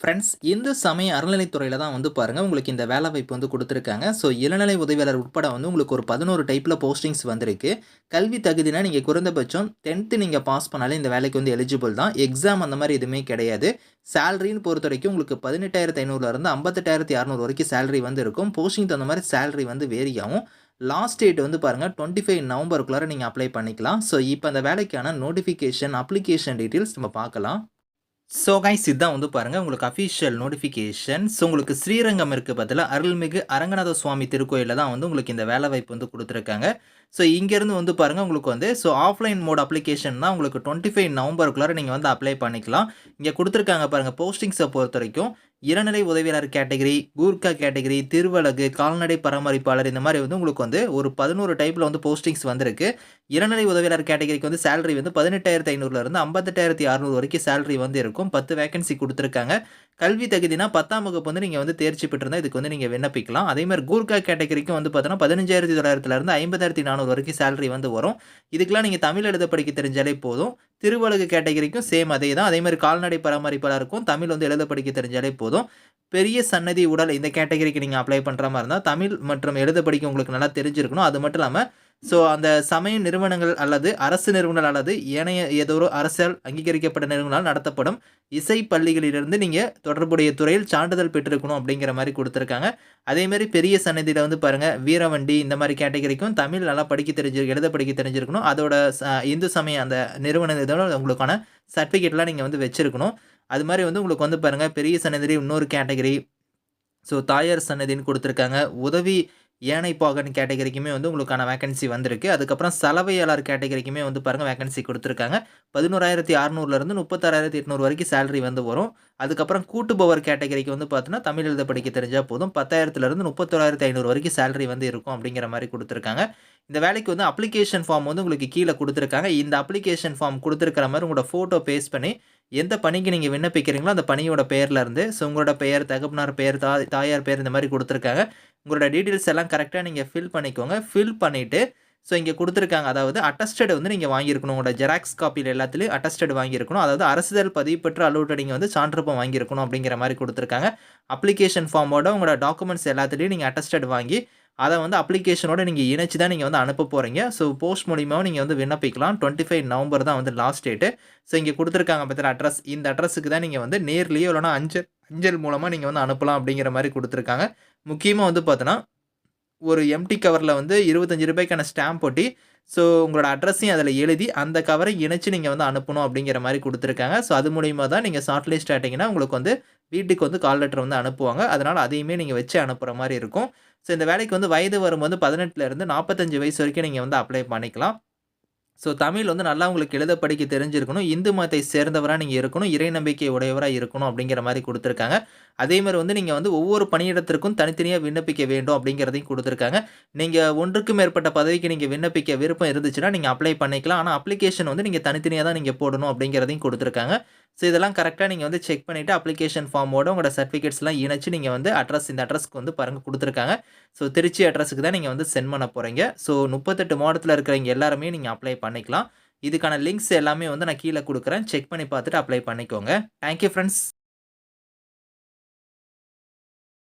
Friends Hindu சமய அறநிலைத்துறையில் தான் வந்து பாருங்கள் உங்களுக்கு இந்த வேலை வாய்ப்பு வந்து கொடுத்துருக்காங்க. ஸோ இளநிலை உதவியாளர் உட்பட வந்து உங்களுக்கு ஒரு பதினோரு டைப்பில் போஸ்டிங்ஸ் வந்திருக்கு. கல்வி தகுதினா நீங்கள் குறைந்தபட்சம் டென்த்து நீங்கள் பாஸ் பண்ணாலே இந்த வேலைக்கு வந்து எலிஜிபிள் தான். எக்ஸாம் அந்த மாதிரி எதுவுமே கிடையாது. சேலரின்னு பொறுத்த வரைக்கும் உங்களுக்கு பதினெட்டாயிரத்து ஐநூறுலேருந்து ஐம்பத்தெட்டாயிரத்தி இரநூறு வரைக்கும் சேலரி வந்து இருக்கும். போஸ்டிங் தகுந்த மாதிரி சேலரி வந்து வேரி ஆகும். லாஸ்ட் டேட் வந்து பாருங்கள் டுவெண்ட்டி ஃபைவ் நவம்பருக்குள்ளார நீங்கள் அப்ளை பண்ணிக்கலாம். ஸோ இப்போ அந்த வேலைக்கான நோட்டிஃபிகேஷன் அப்ளிகேஷன் டீட்டெயில்ஸ் நம்ம பார்க்கலாம். ஸோ கைஸ் இதுதான் வந்து பாருங்கள் உங்களுக்கு அஃபிஷியல் நோட்டிஃபிகேஷன் ஸோ உங்களுக்கு ஸ்ரீரங்கம் இருக்குது பதிலாக அருள்மிகு அரங்கநாத சுவாமி திருக்கோயிலில் தான் வந்து உங்களுக்கு இந்த வேலை வாய்ப்பு வந்து கொடுத்துருக்காங்க. ஸோ இங்கேருந்து வந்து பாருங்கள் உங்களுக்கு வந்து ஸோ ஆஃப்லைன் மோட் அப்ளிகேஷன் தான் உங்களுக்கு டுவெண்ட்டி ஃபைவ் நவம்பருக்குள்ளார நீங்கள் வந்து அப்ளை பண்ணிக்கலாம். இங்கே கொடுத்துருக்காங்க பாருங்கள் போஸ்டிங்ஸை பொறுத்த வரைக்கும் இளநிலை உதவியாளர் கேட்டகரி கூர்க்கா கேட்டகரி திருவழகு கால்நடை பராமரிப்பாளர் இந்த மாதிரி வந்து உங்களுக்கு வந்து ஒரு பதினோரு டைப்பில் வந்து போஸ்டிங்ஸ் வந்திருக்கு. இளநிலை உதவியாளர் கேட்டகரிக்கு வந்து சேலரி வந்து பதினெட்டாயிரத்தி ஐநூறுலேருந்து ஐம்பத்தெட்டாயிரத்தி அறநூறு வரைக்கும் சேலரி வந்து இருக்கும். பத்து வேகன்சி கொடுத்துருக்காங்க. கல்வி தகுதினா பத்தாம் வகுப்பு வந்து நீங்கள் வந்து தேர்ச்சி பெற்றிருந்தால் இதுக்கு வந்து நீங்கள் விண்ணப்பிக்கலாம். அதே மாதிரி கூர்கா கேட்டகரிக்கும் வந்து பார்த்தோன்னா பதினஞ்சாயிரத்தி தொள்ளாயிரத்துலேருந்து ஐம்பதாயிரத்தி நானூறு வரைக்கும் சேலரி வந்து வரும். இதுக்கெல்லாம் நீங்கள் தமிழ் எழுத படிக்க தெரிஞ்சாலே போதும். திருவழகு கேட்டகரிக்கும் சேம் அதே தான். அதே மாதிரி கால்நடை பராமரிப்பாளருக்கும் தமிழ் வந்து எழுத படிக்க தெரிஞ்சாலே போதும். பெரிய சன்னதி உடல் இந்த கேட்டகரிக்கு நீங்கள் அப்ளை பண்ணுற மாதிரி இருந்தால் தமிழ் மற்றும் எழுத படிக்க உங்களுக்கு நல்லா தெரிஞ்சிருக்கணும். அது மட்டும் இல்லாமல் ஸோ அந்த சமய நிறுவனங்கள் அல்லது அரசு நிறுவனங்கள் அல்லது ஏனைய ஏதோ ஒரு அரசால் அங்கீகரிக்கப்பட்ட நிறுவனங்களால் நடத்தப்படும் இசை பள்ளிகளிலிருந்து நீங்கள் தொடர்புடைய துறையில் சான்றிதழ் பெற்றிருக்கணும் அப்படிங்கிற மாதிரி கொடுத்துருக்காங்க. அதேமாதிரி பெரிய சன்னதியில் வந்து பாருங்கள் வீரவண்டி இந்த மாதிரி கேட்டகரிக்கும் தமிழ் நல்லா படிக்க தெரிஞ்சு எழுத படிக்க தெரிஞ்சிருக்கணும். அதோட இந்து சமய அந்த நிறுவன இதோட உங்களுக்கான சர்டிஃபிகேட்லாம் நீங்கள் வந்து வச்சுருக்கணும். அது மாதிரி வந்து உங்களுக்கு வந்து பாருங்கள் பெரிய சன்னதி இன்னொரு கேட்டகரி ஸோ தாயார் சன்னதின்னு கொடுத்துருக்காங்க. உதவி ஏனைப்பாகன் கேட்டகரிக்குமே வந்து உங்களுக்கான வேகன்சி வந்திருக்கு. அதுக்கப்புறம் சலவையாளர் கேட்டகரிக்குமே வந்து பாருங்கள் வேகன்சி கொடுத்துருக்காங்க. பதினோராயிரத்தி அறநூறுலேருந்து முப்பத்தாறாயிரத்தி எட்நூறு வரைக்கும் சேலரி வந்து வரும். அதுக்கப்புறம் கூட்டுபவர் கேட்டகரிக்கு வந்து பார்த்தோன்னா தமிழ் எழுத படிக்க தெரிஞ்சால் போதும். பத்தாயிரத்துலேருந்து முப்பத்தோராயிரத்தி ஐநூறு வரைக்கும் சேலரி வந்து இருக்கும் அப்படிங்கிற மாதிரி கொடுத்துருக்காங்க. இந்த வேலைக்கு வந்து அப்ளிகேஷன் ஃபார்ம் வந்து உங்களுக்கு கீழே கொடுத்துருக்காங்க. இந்த அப்ளிகேஷன் ஃபார்ம் கொடுத்துருக்கிற மாதிரி உங்களோட ஃபோட்டோ பேஸ் பண்ணி எந்த பணிக்கு நீங்கள் விண்ணப்பிக்கிறீங்களோ அந்த பணியோட பெயரில் இருந்து ஸோ உங்களோட பெயர் தகப்பனார் பெயர் தா தாயார் பெயர் இந்த மாதிரி கொடுத்துருக்காங்க. உங்களோட டீட்டெயில்ஸ் எல்லாம் கரெக்டாக நீங்கள் ஃபில் பண்ணிக்கோங்க. ஃபில் பண்ணிவிட்டு ஸோ இங்கே கொடுத்துருக்காங்க அதாவது அட்டஸ்டட் வந்து நீங்கள் வாங்கியிருக்கணும். உங்களோட ஜெராக்ஸ் காப்பியில் எல்லாத்துலேயும் அட்டஸ்டட் வாங்கியிருக்கணும். அதாவது அரசுதல் பதிவு பெற்ற அலுவலர் நீங்கள் வந்து சான்றப்பம் வாங்கியிருக்கணும் அப்படிங்கிற மாதிரி கொடுத்துருக்காங்க. அப்ளிகேஷன் ஃபார்மோட உங்களோட டாக்குமெண்ட்ஸ் எல்லாத்துலேயும் நீங்கள் அட்டஸ்டட் வாங்கி அதை வந்து அப்ளிகேஷனோட நீங்கள் இணைச்சி தான் நீங்கள் வந்து அனுப்ப போகிறீங்க ஸோ போஸ்ட் மூலியமாக நீங்கள் வந்து விண்ணப்பிக்கலாம். டுவெண்ட்டி ஃபைவ் நவம்பர் தான் வந்து லாஸ்ட் டேட்டு ஸோ இங்கே கொடுத்துருக்காங்க பார்த்தீங்கன்னா அட்ரஸ் இந்த அட்ரஸுக்கு தான் நீங்கள் வந்து நேர்லேயோ இல்லைனா அஞ்சு அஞ்சல் மூலமாக நீங்கள் வந்து அனுப்பலாம் அப்படிங்கிற மாதிரி கொடுத்துருக்காங்க. முக்கியமாக வந்து பார்த்தோன்னா ஒரு எம்டி கவரில் வந்து இருபத்தஞ்சி ரூபாய்க்கான ஸ்டாம்ப் போட்டி. ஸோ உங்களோட அட்ரஸையும் அதில் எழுதி அந்த கவரை இணைச்சி நீங்கள் வந்து அனுப்பணும் அப்படிங்கிற மாதிரி கொடுத்துருக்காங்க. ஸோ அது மூலிமா தான் நீங்கள் ஷார்ட் லிஸ்ட் ஆகிட்டிங்கன்னா உங்களுக்கு வந்து வீட்டுக்கு வந்து கால் லெட்டர் வந்து அனுப்புவாங்க. அதனால் அதையுமே நீங்கள் வச்சு அனுப்புகிற மாதிரி இருக்கும். ஸோ இந்த வேலைக்கு வந்து வயது வரும்போது பதினெட்டுலேருந்து நாற்பத்தஞ்சு வயசு வரைக்கும் நீங்கள் வந்து அப்ளை பண்ணிக்கலாம். ஸோ தமிழ் வந்து நல்லா உங்களுக்கு எழுத படிக்க தெரிஞ்சிருக்கணும். இந்து மதத்தை சேர்ந்தவராக நீங்கள் இருக்கணும். இறை நம்பிக்கை உடையவராக இருக்கணும் அப்படிங்கிற மாதிரி கொடுத்துருக்காங்க. அதேமாதிரி வந்து நீங்கள் வந்து ஒவ்வொரு பணியிடத்திற்கும் தனித்தனியாக விண்ணப்பிக்க வேண்டும் அப்படிங்கிறதையும் கொடுத்துருக்காங்க. நீங்கள் ஒன்றுக்கு மேற்பட்ட பதவிக்கு நீங்கள் விண்ணப்பிக்க விருப்பம் இருந்துச்சுன்னா நீங்கள் அப்ளை பண்ணிக்கலாம். ஆனால் அப்ளிகேஷன் வந்து நீங்கள் தனித்தனியாக தான் நீங்கள் போடணும் அப்படிங்கிறதையும் கொடுத்துருக்காங்க. ஸோ இதெல்லாம் கரெக்டாக நீங்கள் வந்து செக் பண்ணிவிட்டு அப்ளிகேஷன் ஃபார்மோட உங்களோட சர்டிஃபிகேட்ஸ்லாம் இணைச்சு நீங்கள் வந்து அட்ரஸ் இந்த அட்ரஸ்க்கு வந்து பாருங்கள் கொடுத்துருக்காங்க. ஸோ திருச்சி அட்ரஸுக்கு தான் நீங்கள் வந்து சென்ட் பண்ண போகிறீங்க ஸோ முப்பத்தெட்டு மாவட்டத்தில் இருக்கிறவங்க எல்லாருமே நீங்கள் அப்ளை பண்ணிக்கலாம். இதுக்கான லிங்க்ஸ் எல்லாமே வந்து நான் கீழே கொடுக்குறேன். செக் பண்ணி பார்த்துட்டு அப்ளை பண்ணிக்கோங்க. Thank you friends